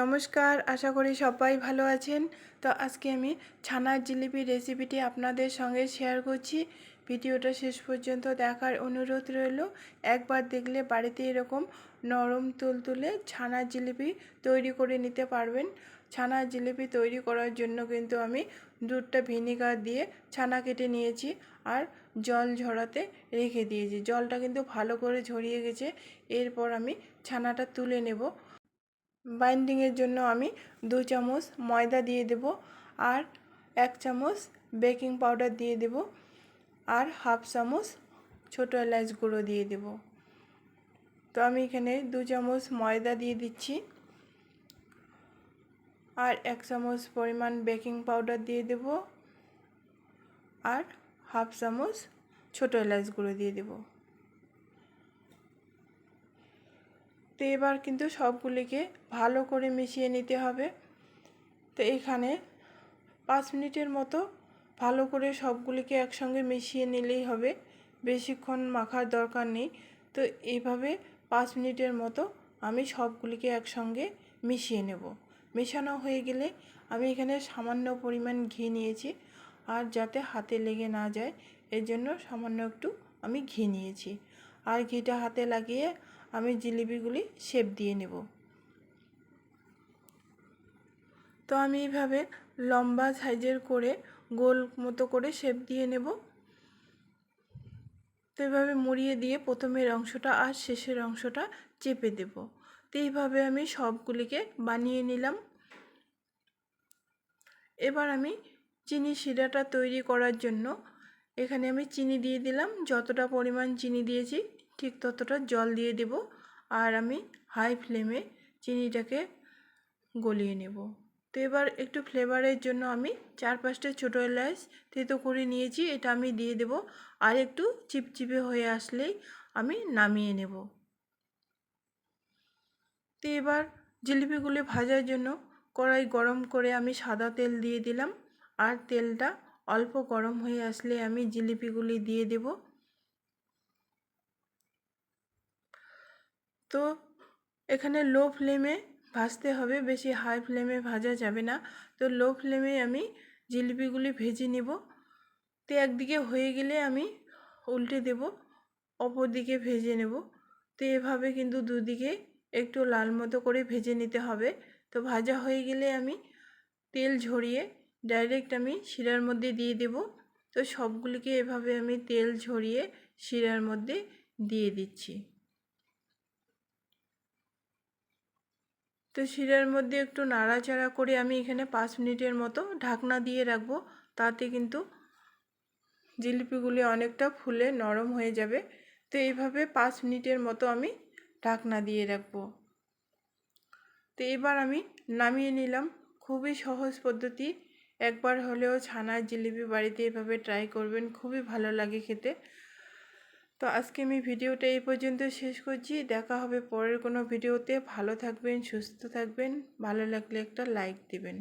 নমস্কার, আশা করি সবাই ভালো আছেন। তো আজকে আমি ছানার জিলিপি রেসিপিটি আপনাদের সঙ্গে শেয়ার করছি। ভিডিওটা শেষ পর্যন্ত দেখার অনুরোধ রইল। একবার দেখলে বাড়িতে এরকম নরম তুলতুলে ছানার জিলিপি তৈরি করে নিতে পারবেন। ছানার জিলিপি তৈরি করার জন্য কিন্তু আমি দুধটা ভিনিগার দিয়ে ছানা কেটে নিয়েছি আর জল ঝরাতে রেখে দিয়েছি। জলটা কিন্তু ভালো করে ঝরিয়ে গেছে। এরপর আমি ছানাটা তুলে নেব। বাইন্ডিংয়ের জন্য আমি দু চামচ ময়দা দিয়ে দেব আর এক চামচ বেকিং পাউডার দিয়ে দেব আর হাফ চামচ ছোটো এলাচ গুঁড়ো দিয়ে দেব। তো আমি এখানে দু চামচ ময়দা দিয়ে দিচ্ছি আর এক চামচ পরিমাণ বেকিং পাউডার দিয়ে দেব আর হাফ চামচ ছোটো এলাচ গুঁড়ো দিয়ে দেবো। তো এবার কিন্তু সবগুলিকে ভালো করে মিশিয়ে নিতে হবে। তো এখানে পাঁচ মিনিটের মতো ভালো করে সবগুলিকে একসঙ্গে মিশিয়ে নিলেই হবে। বেশিক্ষণ মাখার দরকার নেই। তো এইভাবে পাঁচ মিনিটের মতো আমি সবগুলিকে একসঙ্গে মিশিয়ে নেব। মেশানো হয়ে গেলে আমি এখানে সামান্য পরিমাণ ঘি নিয়েছি। আর যাতে হাতে লেগে না যায়, এর জন্য সামান্য একটু আমি ঘি নিয়েছি। আর ঘিটা হাতে লাগিয়ে আমি জিলিপিগুলি শেপ দিয়ে নেব। তো আমি এইভাবে লম্বা সাইজের করে গোল মতো করে শেপ দিয়ে নেব। তো এইভাবে মুড়িয়ে দিয়ে প্রথমের অংশটা আর শেষের অংশটা চেপে দেব। তো এইভাবে আমি সবগুলিকে বানিয়ে নিলাম। এবার আমি চিনি শিরাটা তৈরি করার জন্য এখানে আমি চিনি দিয়ে দিলাম। যতটা পরিমাণ চিনি দিয়েছি ঠিক ততটা জল দিয়ে দেব আর আমি হাই ফ্লেমে চিনিটাকে গলিয়ে নেব। তো এবার একটু ফ্লেভারের জন্য আমি চার পাঁচটা ছোটো এলাচ তেতো করে নিয়েছি, এটা আমি দিয়ে দেব। আর একটু চিপচিপে হয়ে আসলেই আমি নামিয়ে নেব। তো এবার জিলিপিগুলি ভাজার জন্য কড়াই গরম করে আমি সাদা তেল দিয়ে দিলাম। আর তেলটা অল্প গরম হয়ে আসলে আমি জিলিপিগুলি দিয়ে দেব। তো এখানে লো ফ্লেমে ভাজতে হবে, বেশি হাই ফ্লেমে ভাজা যাবে না। তো লো ফ্লেমে আমি জিলিপিগুলি ভেজে নেব। তো একদিকে হয়ে গেলে আমি উল্টে দেব, অপর দিকে ভেজে নেব। তো এভাবে কিন্তু দুদিকে একটু লাল মতো করে ভেজে নিতে হবে। তো ভাজা হয়ে গেলে আমি তেল ঝরিয়ে ডাইরেক্ট আমি শিরার মধ্যে দিয়ে দেব। তো সবগুলিকে এভাবে আমি তেল ঝরিয়ে শিরার মধ্যে দিয়ে দিচ্ছি। তো শিরার মধ্যে একটু নাড়াচাড়া করে আমি এখানে পাঁচ মিনিটের মতো ঢাকনা দিয়ে রাখব। তাতে কিন্তু জিলিপিগুলি অনেকটা ফুলে নরম হয়ে যাবে। তো এইভাবে পাঁচ মিনিটের মতো আমি ঢাকনা দিয়ে রাখব। তো এবার আমি নামিয়ে নিলাম। খুবই সহজ পদ্ধতি। একবার হলেও ছানার জিলিপি বাড়িতে এভাবে ট্রাই করবেন। খুবই ভালো লাগে খেতে। তো আজকে আমি ভিডিওটা এই পর্যন্ত শেষ করছি। দেখা হবে পরের কোনো ভিডিওতে। ভালো থাকবেন, সুস্থ থাকবেন। ভালো লাগলে একটা লাইক দিবেন।